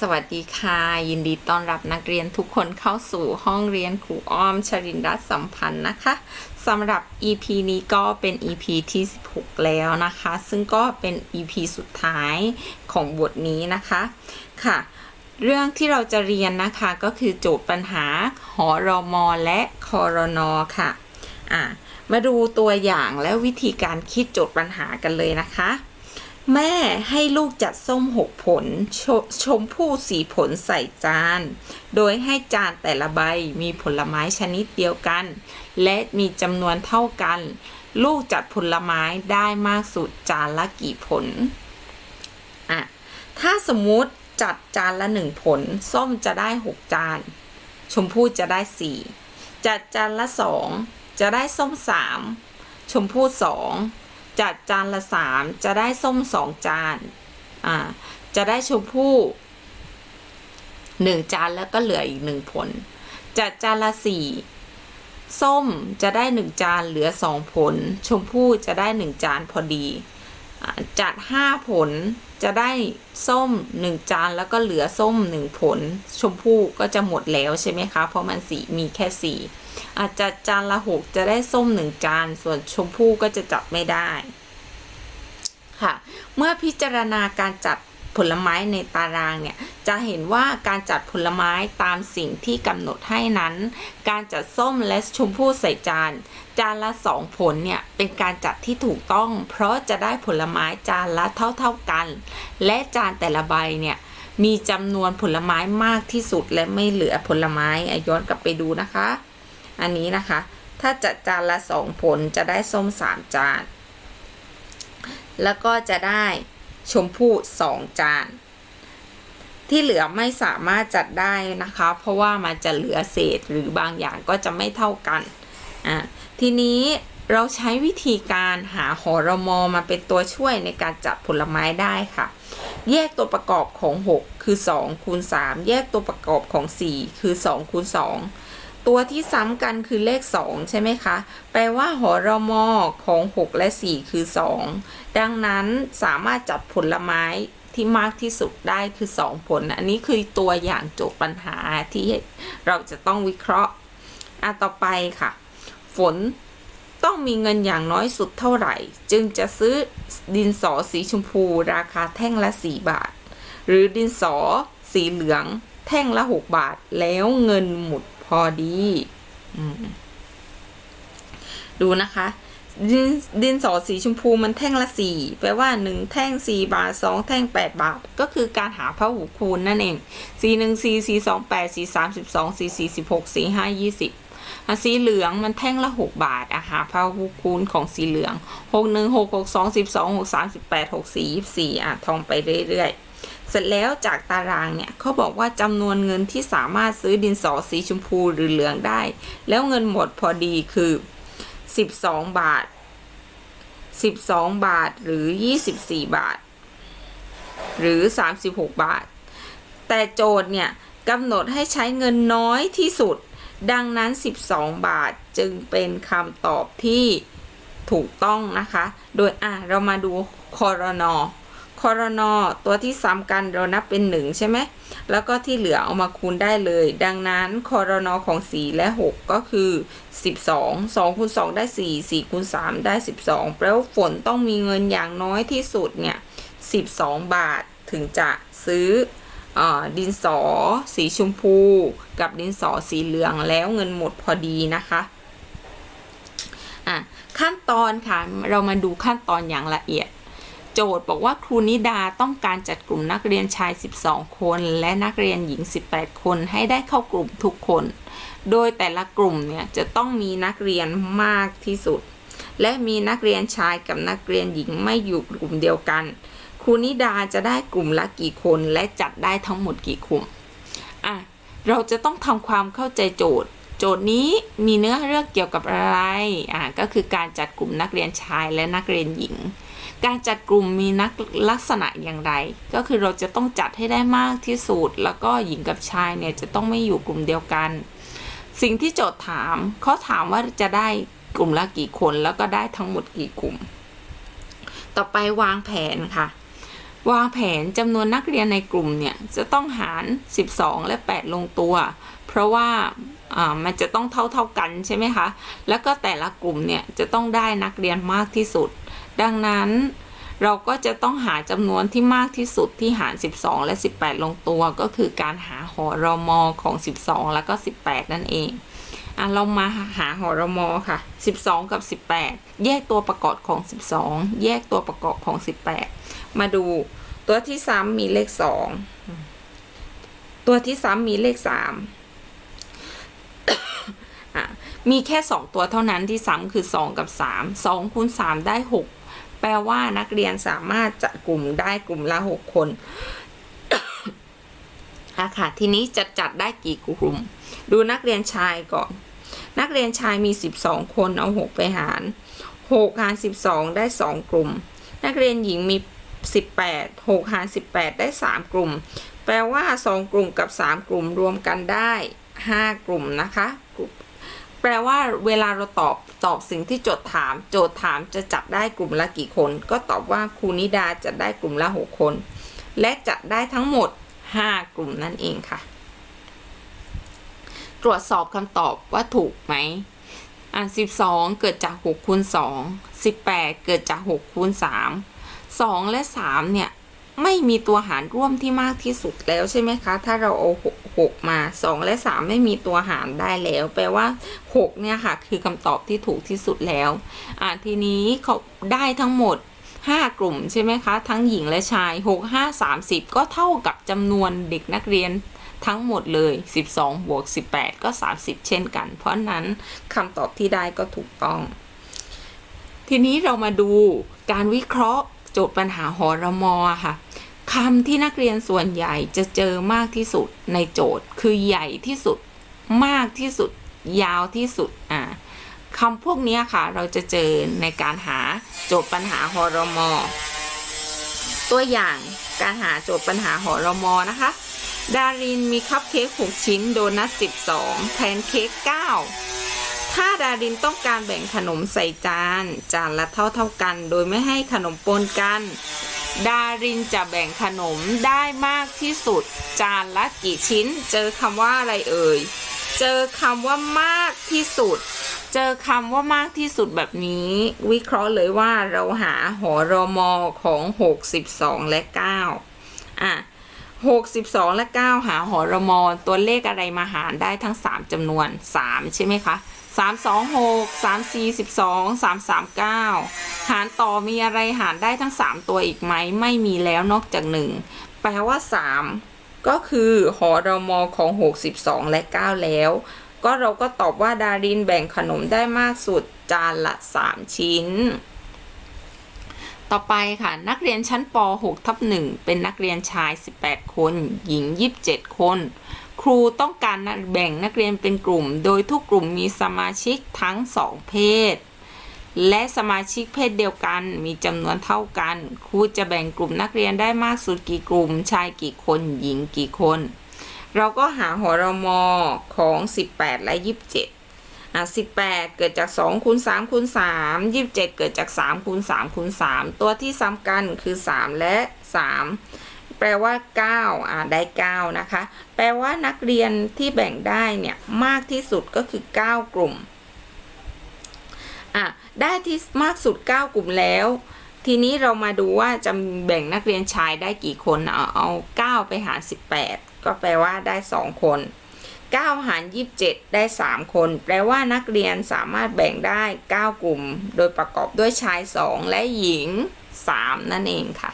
สวัสดีค่ะ ยินดีต้อนรับนักเรียนทุกคนเข้าสู่ห้องเรียนครูอ้อมชรินทร์สัมพันธ์นะคะสำหรับ EP นี้ก็เป็น EP ที่ 16 แล้วนะคะ ซึ่งก็เป็น EP สุดท้ายของบทนี้นะคะค่ะ เรื่องที่เราจะเรียนนะคะก็คือโจทย์ปัญหาหอรอมอและคอรนอค่ะอะ มาดูตัวอย่างและวิธีการคิดโจทย์ปัญหากันเลยนะคะ แม่ให้ลูกจัดส้มหกผลชชมพู่สีผลใส่จาน โดยให้จานแต่ละใบมีผลไม้ชนิดเดียวกัน และมีจำนวนเท่ากัน ลูกจัดผลไม้ได้มากสุดจานละกี่ผลอะถ้าสมมุติจัดจานละหนึ่งผล ส้มจะได้หกจาน ชมพู่จะได้สี่จัดจานละสองจะได้ส้มสามชมพู่สอง จัดจานละสามจะได้ส้มสองจาน อ่า จะได้ชมพู่หนึ่งจานแล้วก็เหลืออีกหนึ่งผล จัดจานละสี่ส้มจะได้หนึ่งจานเหลือสองผล ชมพู่จะได้หนึ่งจานพอดีอจัดห้าผล จะได้ส้มหนึ่งจานแล้วก็เหลือส้มหนึ่งผล ชมพู่ก็จะหมดแล้วใช่ไหมคะ เพราะมันสีมีแค่สีอาจจะจานละหกจะได้ส้มหนึ่งจาน ส่วนชมพู่ก็จะจับไม่ได้ค่ะ เมื่อพิจารณาการจัด ผลไม้ในตารางเนี่ยจะเห็นว่าการจัดผลไม้ตามสิ่งที่กำหนดให้นั้น การจัดส้มและชมพู่ใส่จาน จานละสองผลเนี่ยเป็นการจัดที่ถูกต้อง เพราะจะได้ผลไม้จานละเท่าๆกัน และจานแต่ละใบเนี่ยมีจำนวนผลไม้มากที่สุดและไม่เหลือผลไม้ย้อนกลับไปดูนะคะ อันนี้นะคะ ถ้าจัดจานละสองผลจะได้ส้มสามจาน แล้วก็จะได้ ชมพู่สองจาน ที่เหลือไม่สามารถจัดได้นะคะ เพราะว่ามันจะเหลือเศษหรือบางอย่างก็จะไม่เท่ากันอะทีนี้เราใช้วิธีการหาหอรมอมาเป็นตัวช่วยในการจัดผลไม้ได้ค่ะ แยกตัวประกอบของ 6 คือ 2 คูณ 3 แยกตัวประกอบของ 4 คือ 2 คูณ 2 ตัวที่ซ้ำกันคือเลข 2 ใช่ไหมคะ แปลว่าหอรมอของ 6 และ 4 คือ 2 ดังนั้นสามารถจัดผลไม้ที่มากที่สุดได้คือ 2 ผล อันนี้คือตัวอย่างโจทย์ปัญหาที่เราจะต้องวิเคราะห์อะต่อไปค่ะ ฝนต้องมีเงินอย่างน้อยสุดเท่าไหร่ จึงจะซื้อดินสอสีชมพู ราคาแท่งละ 4 บาท หรือดินสอสีเหลืองแท่งละ 6 บาทแล้วเงินหมด อดีอดูนะคะดินดินสอสีชมพูมันแท่งละสี่แปลว่าหนึ่งแท่งสี่บาทสองแท่งแปดบาท ก็คือการหาพหูคูณนั่นเองสี่หนึ่งสี่สี่สองแปดสี่สามสิบสองสี่สี่สิบหกสี่ห้ายี่สิบอะสีเหลืองมันแท่งละหกบาทอะหาพหูคูณของสีเหลืองหกหนึ่งหกหกสองสิบสองหกสามสิบแปดหกสี่ยี่สี่อะทองไปเรื่อยๆ เสร็จแล้วจากตารางเนี่ยเขาบอกว่าจำนวนเงินที่สามารถซื้อดินสอสีชมพูหรือเหลืองได้ แล้วเงินหมดพอดีคือ 12 บาท 12 บาทหรือ 24 บาท หรือ 36 บาท แต่โจทย์เนี่ยกำหนดให้ใช้เงินน้อยที่สุด ดังนั้น 12 บาทจึงเป็นคำตอบที่ถูกต้องนะคะ โดยอะเรามาดูคอรนอ คอรนอตัวที่ซ้ำกันเรานับเป็นหนึ่งใช่ไหมแล้วก็ที่เหลือเอามาคูณได้เลย ดังนั้นคอรนอของ 4 และ 6 ก็คือ 12 2คูณ2ได้ 4 4คูณ3ได้ 12 แปลว่าฝนต้องมีเงินอย่างน้อยที่สุดเนี่ย 12 บาทถึงจะซื้อเออดินสอ สีชมพู กับดินสอสีเหลืองแล้วเงินหมดพอดีนะคะอะขั้นตอนค่ะ เรามาดูขั้นตอนอย่างละเอียด โจทย์บอกว่าครูนิดาต้องการจัดกลุ่มนักเรียนชาย 12 คน และนักเรียนหญิง 18 คนให้ได้เข้ากลุ่มทุกคน โดยแต่ละกลุ่มเนี่ยจะต้องมีนักเรียนมากที่สุด และมีนักเรียนชายกับนักเรียนหญิงไม่อยู่กลุ่มเดียวกัน ครูนิดาจะได้กลุ่มละกี่คนและจัดได้ทั้งหมดกี่กลุ่มอะเราจะต้องทำความเข้าใจโจทย์ โจทย์นี้มีเนื้อเรื่องเกี่ยวกับอะไรอะก็คือการจัดกลุ่มนักเรียนชายและนักเรียนหญิง การจัดกลุ่มมีนักลักษณะอย่างไร ก็คือเราจะต้องจัดให้ได้มากที่สุด แล้วก็หญิงกับชายเนี่ยจะต้องไม่อยู่กลุ่มเดียวกัน สิ่งที่โจทย์ถามเขาถามว่าจะได้กลุ่มละกี่คน แล้วก็ได้ทั้งหมดกี่กลุ่ม ต่อไปวางแผนค่ะ วางแผนจำนวนนักเรียนในกลุ่มเนี่ยจะต้องหาร 12 และ 8 ลงตัว เพราะว่ามันจะต้องเท่าเท่าๆกันใช่ไหมคะ แล้วก็แต่ละกลุ่มเนี่ยจะต้องได้นักเรียนมากที่สุด ดังนั้นเราก็จะต้องหาจำนวนที่มากที่สุดที่หาร 12 และ 18 ลงตัว ก็คือการหาหอรมอของ 12 แล้วก็ 18 นั่นเองอะเรามาหาหอรมอค่ะ 12 กับ 18 แยกตัวประกอบของ 12 แยกตัวประกอบของ 18 มาดูตัวที่ซ้ำมีเลข 2 ตัวที่ซ้ำมีเลข 3 อะมีแค่ 2 ตัวเท่านั้นที่ซ้ำคือ 2 กับ 3 2คูณ3 ได้ 6 แปลว่านักเรียนสามารถจัดกลุ่มได้กลุ่มละ 6 คนอะค่ะทีนี้จะจัดได้กี่กลุ่ม ดูนักเรียนชายก่อน นักเรียนชายมี 12 คนเอา 6 ไปหาร6หาร 12 ได้ 2 กลุ่ม นักเรียนหญิงมี 18 6หาร18 ได้ 3 กลุ่ม แปลว่า 2 กลุ่มกับ 3 กลุ่มรวมกันได้ 5 กลุ่มนะคะ แปลว่าเวลาเราตอบตอบสิ่งที่โจทย์ถาม โจทย์ถามจะจับได้กลุ่มละกี่คน ก็ตอบว่าครูนิดาจะได้กลุ่มละ 6 คน และจัดได้ทั้งหมด 5 กลุ่มนั่นเองค่ะ ตรวจสอบคำตอบว่าถูกไหมอ่า12 เกิดจาก6คูณ2 18 เกิดจาก6คูณ3 2 และ 3 เนี่ย ไม่มีตัวหารร่วมที่มากที่สุดแล้วใช่ไหมคะ ถ้าเราเอา6 6มา2และ3ไม่มีตัวหารได้แล้ว แปลว่า6เนี่ยค่ะ คือคำตอบที่ถูกที่สุดแล้ว อ่าทีนี้เขาได้ทั้งหมด5กลุ่มใช่ไหมคะ ทั้งหญิงและชาย6 5 30ก็เท่ากับจำนวนเด็กนักเรียนทั้งหมดเลย 12 บวก 18 ก็ 30 เช่นกัน เพราะฉะนั้นคำตอบที่ได้ก็ถูกต้อง ทีนี้เรามาดูการวิเคราะห์ โจทย์ปัญหาหอรมอค่ะคำที่นักเรียนส่วนใหญ่จะเจอมากที่สุดในโจทย์ คือใหญ่ที่สุด มากที่สุด ยาวที่สุดอ่าคำพวกนี้ค่ะ เราจะเจอในการหาโจทย์ปัญหาหอรมอ ตัวอย่างการหาโจทย์ปัญหาหอรมอนะคะ ดารินมีคัพเค้ก6ชิ้น โดนัท 12แพนเค้ก9 ถ้าดารินต้องการแบ่งขนมใส่จาน จานละเท่าเท่ากัน โดยไม่ให้ขนมปนกัน ดารินจะแบ่งขนมได้มากที่สุด จานละกี่ชิ้น เจอคำว่าอะไรเอ่ย เจอคำว่ามากที่สุด เจอคำว่ามากที่สุดแบบนี้ วิเคราะห์เลยว่าเราหาหอรมอของ 62 และ 9 อะ62 และ 9 หาหอรมอตัวเลขอะไรมาหารได้ทั้ง 3จำนวน 3 ใช่ไหมคะ 3 2 6 3 4 12 3 3 9หารต่อมีอะไรหารได้ทั้ง3ตัวอีกไหมไม่มีแล้วนอกจาก1แปลว่า3ก็คือหอรมอของ62และ9แล้ว ก็เราก็ตอบว่าดารินแบ่งขนมได้มากสุดจานละ3ชิ้น ต่อไปค่ะนักเรียนชั้นป .6 ทับ1เป็นนักเรียนชาย 18 คน หญิง 27 คน ครูต้องการแบ่งนักเรียนเป็นกลุ่ม โดยทุกกลุ่มมีสมาชิกทั้งสองเพศ และสมาชิกเพศเดียวกันมีจำนวนเท่ากัน ครูจะแบ่งกลุ่มนักเรียนได้มากสุดกี่กลุ่ม ชายกี่คน หญิงกี่คน เราก็หาหอรมอของ 18 และ 27อะ18เกิดจาก2คูณ3คูณ3 27เกิดจาก3คูณ3คูณ3ตัวที่ซ้ำกันคือ3และ3 แปลว่า9อะได้9นะคะ แปลว่านักเรียนที่แบ่งได้เนี่ยมากที่สุดก็คือ 9 กลุ่มอะได้ที่มากสุด 9 กลุ่มแล้ว ทีนี้เรามาดูว่าจะแบ่งนักเรียนชายได้กี่คนเอาเอา9ไปหาร 18 ก็แปลว่าได้ 2 คน 9 หาร 27 ได้ 3 คน แปลว่านักเรียนสามารถแบ่งได้ 9 กลุ่ม โดยประกอบด้วยชาย 2 และหญิง 3 นั่นเองค่ะ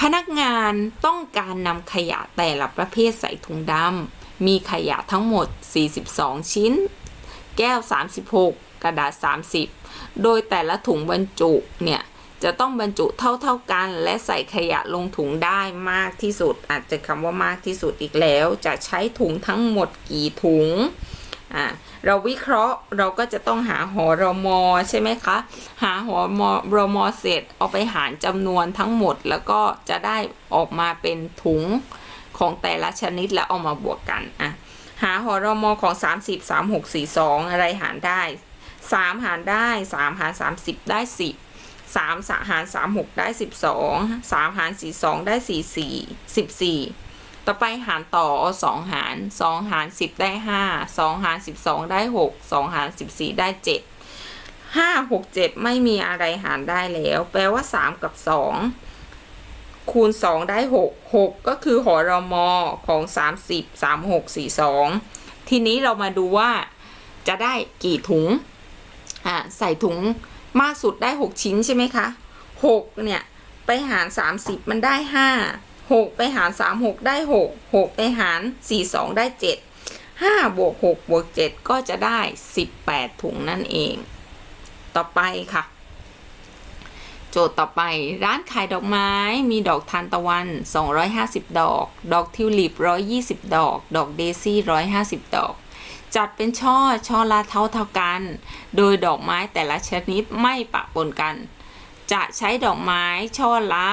พนักงานต้องการนำขยะแต่ละประเภทใส่ถุงดำ มีขยะทั้งหมด 42 ชิ้น แก้ว 36 กระดาษ 30 โดยแต่ละถุงบรรจุเนี่ยจะต้องบรรจุเท่าๆกัน และใส่ขยะลงถุงได้มากที่สุด อาจจะคำว่ามากที่สุดอีกแล้ว จะใช้ถุงทั้งหมดกี่ถุง อ่าเราวิเคราะห์เราก็จะต้องหาหอรมอใช่ไหมคะ หาหอมอรมอเสร็จเอาไปหารจำนวนทั้งหมด แล้วก็จะได้ออกมาเป็นถุงของแต่ละชนิดแล้วเอามาบวกกันอะหาหอรมอของ 30 36 42 อะไรหารได้ 3 หารได้ 3 หาร 30 ได้ 10สามสหารสามหกได้สิบสองสามหารสี่สองได้สี่สี่สิบสี่ ต่อไปหารต่อเอาสองหารสองหารสิบได้ห้าสองหารสิบสองได้หกสองหารสิบสี่ได้เจ็ดห้าหกเจ็ดไม่มีอะไรหารได้แล้ว แปลว่าสามกับสองคูณสองได้หกหกก็คือหอรมอของสามสิบสามหกสี่สองทีนี้เรามาดูว่าจะได้กี่ถุงอ่าใส่ถุงมากสุดได้6ชิ้นใช่ไหมคะ6เนี่ย ไปหาร30มันได้5 6 ไปหาร 36 ได้ 6 6 ไปหาร 42 ได้ 7 5 บวก 6 บวก 7 ก็จะได้ 18 ถุงนั่นเอง ต่อไปค่ะ โจทย์ต่อไปร้านขายดอกไม้มีดอกทานตะวัน 250 ดอก ดอกทิวลิป 120 ดอก ดอกเดซี่ 150 ดอก จัดเป็นช่อ ช่อละเท่าเท่ากัน โดยดอกไม้แต่ละชนิดไม่ปะปนกัน จะใช้ดอกไม้ช่อละ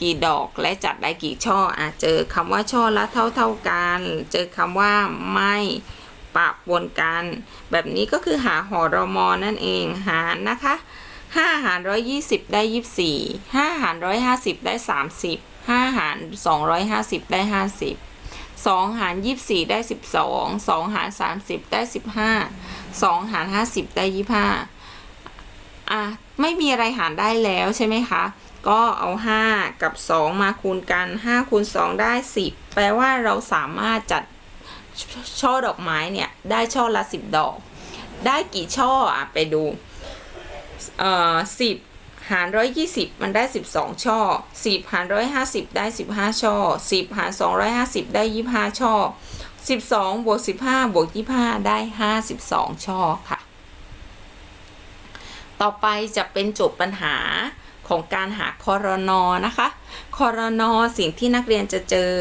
กี่ดอกและจัดได้กี่ช่ออะเจอคำว่าช่อละเท่าเท่ากัน เจอคำว่าไม่ปะปนกัน แบบนี้ก็คือหาหอรมอนั่นเองหารนะคะ5หาร120 ได้ 24 5หาร150 ได้ 30 5หาร250 ได้ 50สองหารยี่สี่ได้สิบสองสองหารสามสิบได้สิบห้ารห้าสิบได้ยี่ห้าอะไม่มีอะไรหารได้แล้วใช่ไหมคะ ก็เอาห้ากับสองมาคูณกันห้าคูณสองได้สิบแปลว่าเราสามารถจัดช่อดอกไม้เนี่ย ได้ช่อละสิบดอก ได้กี่ช่ออะไปดูเอ่อสิบหารร้อยยี่สิบมันได้สิบสองช่อสิบหารร้อยห้าสิบได้สิบห้าช่อสิบหารสองร้อยห้าสิบได้ยี่ห้าช่อสิบสองบวกสิบห้าบวกยี่ห้าได้ห้าสิบสองช่อค่ะ ต่อไปจะเป็นโจทย์ปัญหา ของการหาคอรนอนะคะคอรนอสิ่งที่นักเรียนจะเจอ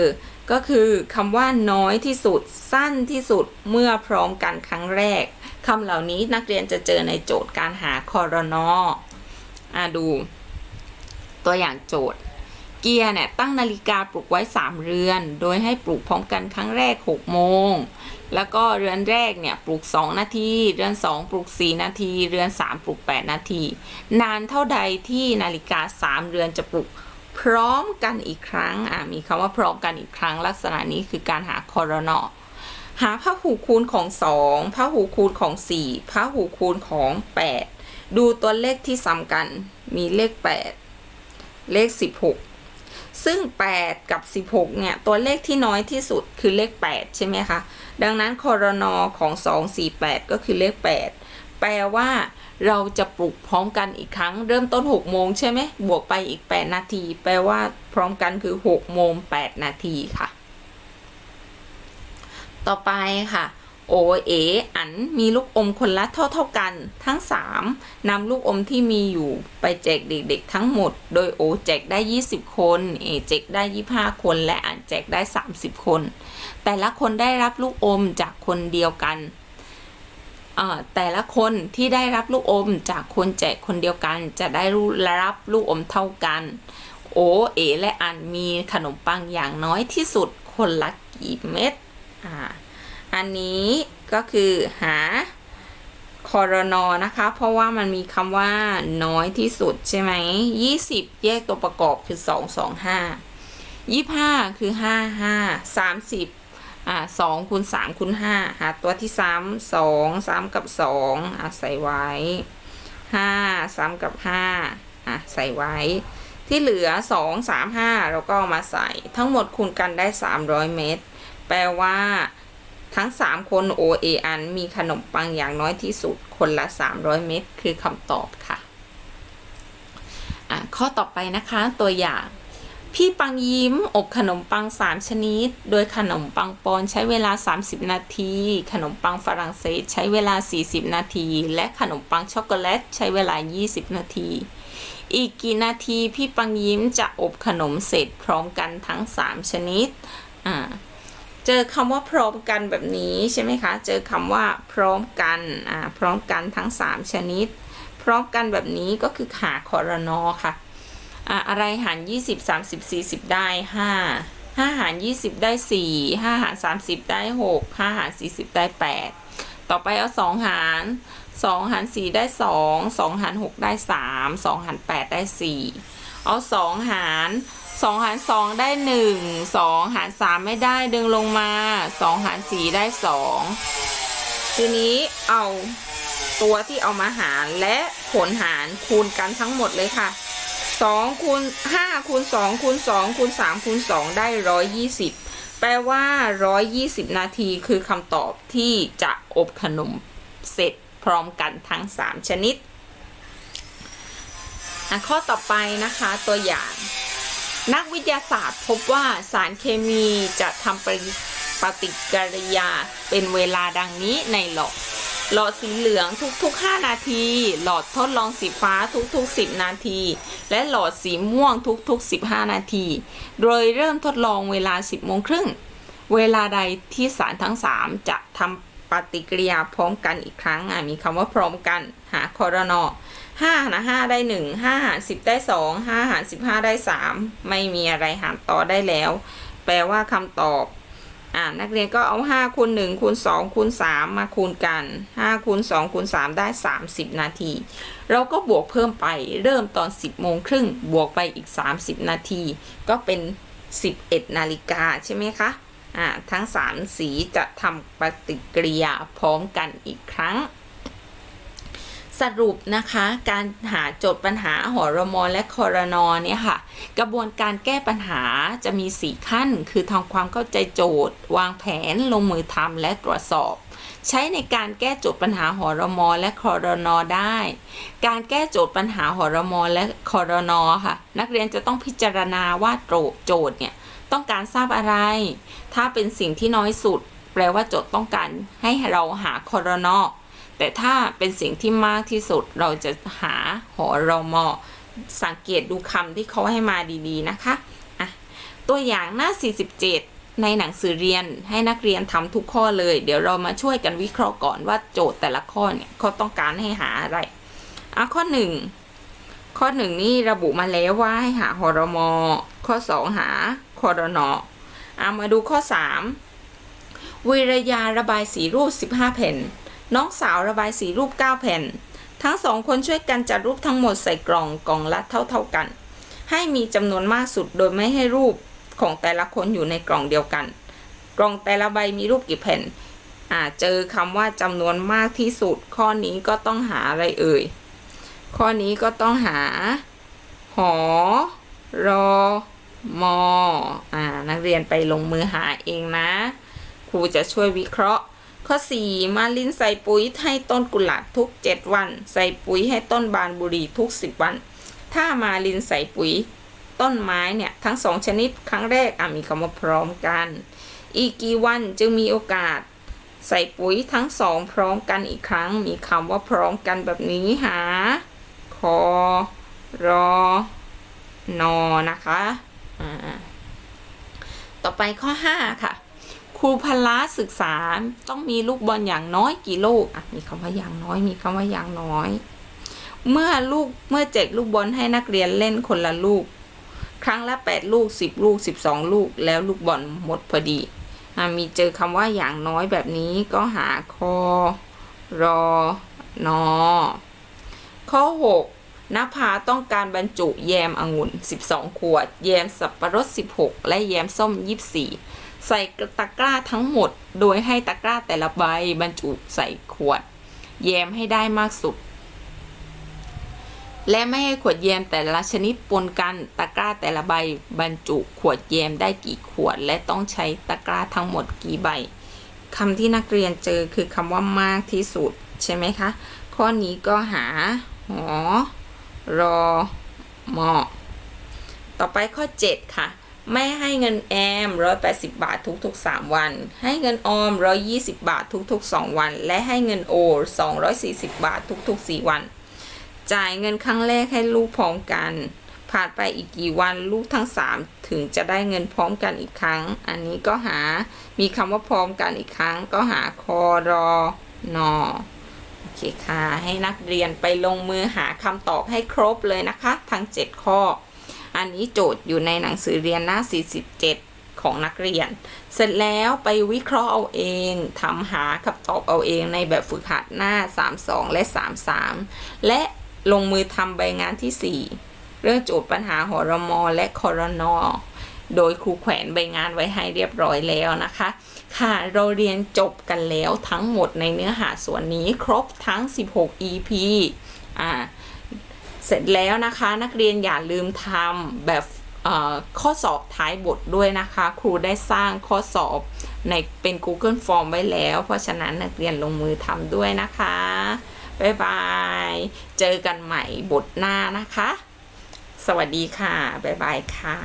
ก็คือคำว่าน้อยที่สุดสั้นที่สุดเมื่อพร้อมกันครั้งแรกคำเหล่านี้นักเรียนจะเจอในโจทย์การหาคอรนออะดู ตัวอย่างโจทย์ เกียร์เนี่ยตั้งนาฬิกาปลุกไว้ 3 เรือน โดยให้ปลุกพร้อมกันครั้งแรก 6 โมง แล้วก็เรือนแรกเนี่ยปลุก 2 นาที เรือน 2 ปลุก 4 นาที เรือน 3 ปลุก 8 นาที นานเท่าใดที่นาฬิกา 3 เรือนจะปลุกพร้อมกันอีกครั้งอะมีคำว่าพร้อมกันอีกครั้ง ลักษณะนี้คือการหาคอรนอหาพหูคูณของ2พหูคูณของ4พหูคูณของ 8 ดูตัวเลขที่ซ้ำกัน มีเลข 8 เลข 16 ซึ่ง 8 กับ 16 เนี่ย ตัวเลขที่น้อยที่สุดคือเลข 8 ใช่ไหมคะ ดังนั้นคอรนอของ 248 ก็คือเลข 8 แปลว่าเราจะปลุกพร้อมกันอีกครั้ง เริ่มต้น 6 โมงใช่ไหม บวกไปอีก 8 นาที แปลว่าพร้อมกันคือ 6 โมง 8 นาทีค่ะ ต่อไปค่ะ โอเออันมีลูกอมคนละเท่าเท่าๆกัน ทั้ง 3นำลูกอมที่มีอยู่ไปแจกเด็กๆทั้งหมด โดยโอแจกได้ 20 คน เอแจกได้ 25 คน และอันแจกได้ 30 คน แต่ละคนได้รับลูกอมจากคนเดียวกันอ่อแต่ละคนที่ได้รับลูกอมจากคนแจกคนเดียวกันจะได้รับลูกอมเท่ากัน โอเอและอันมีขนมปังอย่างน้อยที่สุดคนละกี่เม็ดอ่า อันนี้ก็คือหาคอรนอนะคะ เพราะว่ามันมีคำว่าน้อยที่สุดใช่ไหมยี่สิบแยกตัวประกอบคือสองสองห้ายี่ห้าคือห้าห้าสามสิบอ่าสองคูณสามคูณห้าหาตัวที่สามสองสามกับสองอะใส่ไว้ห้าสามกับห้าอะใส่ไว้ ที่เหลือสองสามห้าเราก็เอามาใส่ ทั้งหมดคูณกันได้สามร้อยเมตร แปลว่า ทั้ง 3 คน O A อันมีขนมปังอย่างน้อยที่สุดคนละ 300 เม็ดคือคำตอบค่ะะข้อต่อไปนะคะตัวอย่าง พี่ปังยิ้มอบขนมปัง 3 ชนิด โดยขนมปังปอนใช้เวลา 30 นาที ขนมปังฝรั่งเศสใช้เวลา 40 นาที และขนมปังช็อกโกแลตใช้เวลา 20 นาที อีกกี่นาทีพี่ปังยิ้มจะอบขนมเสร็จพร้อมกันทั้ง 3 ชนิดอ่า เจอคำว่าพร้อมกันแบบนี้ใช่ไหมคะ เจอคำว่าพร้อมกันอ่าพร้อมกันทั้ง 3 ชนิด พร้อมกันแบบนี้ก็คือหาคอรนอค่ะอ่าอะไรหาร 20 30 40 ได้ 5 5 หาร 20 ได้ 4 5 หาร 30 ได้ 6 5 หาร 40 ได้ 8 ต่อไปเอา 2 หารสองหารสี่ได้สองสองหารหกได้สามสองหารแปดได้สี่เอาสองหาร สองหารสองได้หนึ่งสองหารสามไม่ได้ดึงลงมาสองหารสี่ได้สองทีนี้เอาตัวที่เอามาหารและผลหารคูณกันทั้งหมดเลยค่ะสองคูณห้าคูณสองคูณสองคูณสามคูณสองได้ร้อยยี่สิบแปลว่าร้อยยี่สิบนาทีคือคำตอบที่จะอบขนมเสร็จพร้อมกันทั้ง3ชนิดข้อต่อไปนะคะตัวอย่าง นักวิทยาศาสตร์พบว่าสารเคมีจะทำปฏิปฏิกิริยาเป็นเวลาดังนี้ในหลอด หลอดสีเหลืองทุกๆ 5 นาที หลอดทดลองสีฟ้าทุกๆ 10 นาที และหลอดสีม่วงทุกๆ 15 นาที โดยเริ่มทดลองเวลา 10โมงครึ่ง เวลาใดที่สารทั้ง 3 จะทำปฏิกิริยาพร้อมกันอีกครั้งมีคำว่าพร้อมกัน หาคอรนอ ห้าหารห้าได้หนึ่งห้าหารสิบได้สองห้าหารสิบห้าได้สามไม่มีอะไรหารต่อได้แล้ว แปลว่าคำตอบอ่านักเรียนก็เอาห้าคูณหนึ่งคูณสองคูณสามมาคูณกันห้าคูณสองคูณสามได้สามสิบนาที เราก็บวกเพิ่มไปเริ่มตอนสิบโมงครึ่งบวกไปอีกสามสิบนาที ก็เป็นสิบเอ็ดนาฬิกาใช่ไหมคะอ่าทั้งสามสีจะทำปฏิกิริยาพร้อมกันอีกครั้ง สรุปนะคะการหาโจทย์ปัญหาหอรมอและคอรนอเนี่ยค่ะ กระบวนการแก้ปัญหาจะมี 4 ขั้น คือทำความเข้าใจโจทย์ วางแผนลงมือทำและตรวจสอบ ใช้ในการแก้โจทย์ปัญหาหอรมอและคอรนอได้ การแก้โจทย์ปัญหาหอรมอและคอรนอค่ะ นักเรียนจะต้องพิจารณาว่าโจทย์โจทย์เนี่ยต้องการทราบอะไร ถ้าเป็นสิ่งที่น้อยสุด แปลว่าโจทย์ต้องการให้เราหาคอรนอ แต่ถ้าเป็นสิ่งที่มากที่สุดเราจะหาหอรมอสังเกตดูคำที่เขาให้มาดีๆนะคะอะตัวอย่างหน้า 47 ในหนังสือเรียนให้นักเรียนทำทุกข้อเลย เดี๋ยวเรามาช่วยกันวิเคราะห์ก่อนว่าโจทย์แต่ละข้อเนี่ยเขาต้องการให้หาอะไรอะข้อ 1 ข้อ 1 นี่ระบุมาแล้วว่าให้หาหอรมอข้อ 2 หาคอรนออะมาดูข้อ 3วิรยาระบายสีรูป 15 แผ่น น้องสาวระบายสีรูป 9 แผ่น ทั้งสองคนช่วยกันจัดรูปทั้งหมดใส่กล่องกล่องละเท่าๆกัน ให้มีจำนวนมากสุดโดยไม่ให้รูปของแต่ละคนอยู่ในกล่องเดียวกัน กล่องแต่ละใบมีรูปกี่แผ่นอ่าเจอคำว่าจำนวนมากที่สุด ข้อนี้ก็ต้องหาอะไรเอ่ย ข้อนี้ก็ต้องหา หอ รอ มอ อ่า นักเรียนไปลงมือหาเองนะ ครูจะช่วยวิเคราะห์ ข้อ 4 มาลินใส่ปุ๋ยให้ต้นกุหลาบทุก 7 วัน ใส่ปุ๋ยให้ต้นบานบุรีทุก 10 วัน ถ้ามาลินใส่ปุ๋ย ต้นไม้เนี่ยทั้งสองชนิดครั้งแรกอมีคำว่าพร้อมกัน อีกกี่วันจึงมีโอกาส ใส่ปุ๋ยทั้งสองพร้อมกันอีกครั้ง มีคำว่าพร้อมกันแบบนี้หาคอรอนอนะคะ ต่อไปข้อ 5 ค่ะ ครูพละศึกษาต้องมีลูกบอลอย่างน้อยกี่ลูกอะมีคำว่าอย่างน้อย มีคำว่าอย่างน้อย เมื่อลูกเมื่อแจกลูกบอลให้นักเรียนเล่นคนละลูก ครั้งละ8ลูก10ลูก12ลูก แล้วลูกบอลหมดพอดีอมีเจอคำว่าอย่างน้อยแบบนี้ก็หาคอรอนอข้อ 6นภาต้องการบรรจุแยมองุ่น 12 ขวด แยมสับปะรด 16 และแยมส้ม 24 ใส่ตะกร้าทั้งหมด โดยให้ตะกร้าแต่ละใบบรรจุใส่ขวด แยมให้ได้มากสุด และไม่ให้ขวดแยมแต่ละชนิดปนกันตะกร้าแต่ละใบบรรจุขวดแยมได้กี่ขวด และต้องใช้ตะกร้าทั้งหมดกี่ใบคำที่นักเรียนเจอคือคำว่ามากที่สุดใช่ไหมคะ ข้อนี้ก็หาหอรอมอต่อไปข้อ 7 ค่ะ ไม่ให้เงินแอม 180 บาททุกๆ 3 วัน ให้เงินออม 120 บาททุกๆ 2 วัน และให้เงินโอ 240 บาททุกๆ 4 วัน จ่ายเงินครั้งแรกให้ลูกพร้อมกัน ผ่านไปอีกกี่วันลูกทั้ง 3 ถึงจะได้เงินพร้อมกันอีกครั้ง อันนี้ก็หา มีคำว่าพร้อมกันอีกครั้ง ก็หาคอรอนอโอเคค่ะ ให้นักเรียนไปลงมือหาคำตอบให้ครบเลยนะคะ ทั้ง 7 ข้อ อันนี้โจทย์อยู่ในหนังสือเรียนหน้า 47 ของนักเรียน เสร็จแล้วไปวิเคราะห์เอาเองทำหาคำตอบเอาเองในแบบฝึกหัดหน้า 32 และ 33 และลงมือทำใบงานที่ 4 เรื่องโจทย์ปัญหาหอรมอและคอรนอโดยครูแขวนใบงานไว้ให้เรียบร้อยแล้วนะคะ ค่ะ เราเรียนจบกันแล้วทั้งหมดในเนื้อหาส่วนนี้ครบทั้ง 16 EP อ่า เสร็จแล้วนะคะนักเรียนอย่าลืมทำแบบข้อสอบท้ายบทด้วยนะคะ ครูได้สร้างข้อสอบในเป็น Google Form ไว้แล้ว เพราะฉะนั้นนักเรียนลงมือทำด้วยนะคะ บ๊ายบาย เจอกันใหม่บทหน้านะคะ สวัสดีค่ะ บ๊ายบายค่ะ